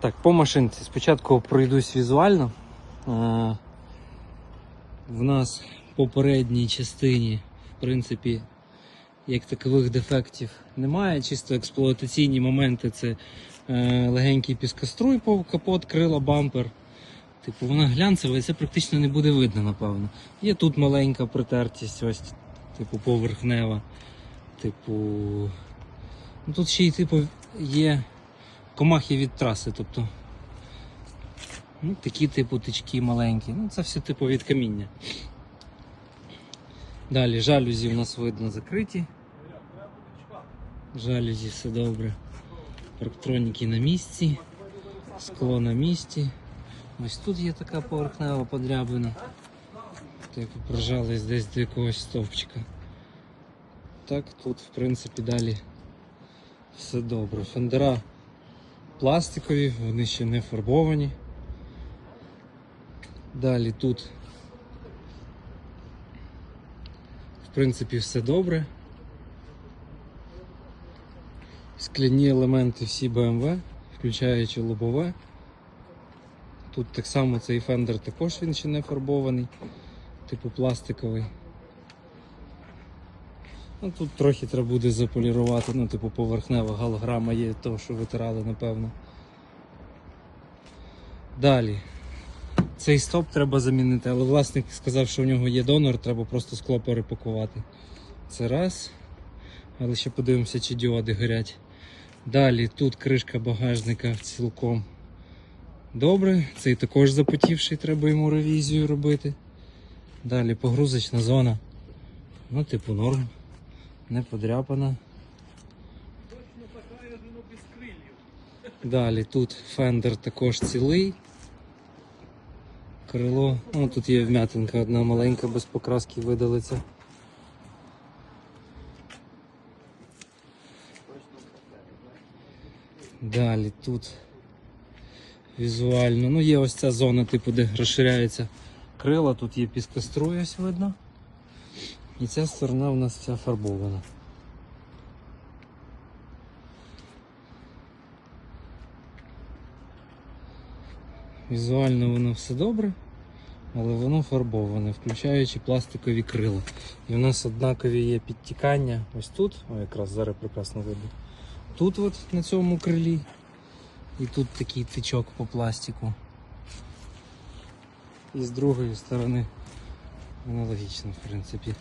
Так, по машинці. Спочатку пройдусь візуально. Е, В нас по передній частині, в принципі, як такових дефектів немає. Чисто експлуатаційні моменти це е, легенький піскоструй по капот, крила, бампер. Типу, вона глянцева і це практично не буде видно, напевно. Є тут маленька притертість, ось, типу, поверхнева. Типу. Ну, тут ще й типу є комахи від траси, тобто. Ну, такі типу тички маленькі. Ну, це все типу від каміння. Далі жалюзі у нас видно закриті. Жалюзі все добре. Парктроніки на місці, скло на місці. Ось тут є така поверхнева подряблена. Типу прижались десь до якогось стовпчика. Так, тут, в принципі, далі все добре. Фендера пластикові, вони ще не фарбовані. Далі тут, в принципі, все добре. Скляні елементи всі BMW, включаючи лобове. Тут так само цей фендер також він ще не фарбований, типу пластиковий. Ну, тут трохи треба буде заполірувати, ну, типу поверхнева голограма є того, що витирали, напевно. Далі. Цей стоп треба замінити, але власник сказав, що у нього є донор, треба просто скло перепакувати. Це раз. Але ще подивимося, чи діоди горять. Далі тут кришка багажника цілком добре. Цей також запотівший, треба йому ревізію робити. Далі погрузочна зона. Ну, типу, норм. Не подряпана. Далі тут фендер також цілий. Крило. Ну, тут є вм'ятинка одна маленька, без покраски видалиться. Далі тут візуально. Ну, є ось ця зона, типу, де розширяється крила, тут є піскоструй, ось видно. І ця сторона у нас вся фарбована. Візуально воно все добре, але воно фарбоване, включаючи пластикові крила. І у нас однакові є підтікання ось тут, о, якраз зараз прекрасно видно. Тут от на цьому крилі. І тут такий тичок по пластику. І з другої сторони аналогічно, в принципі.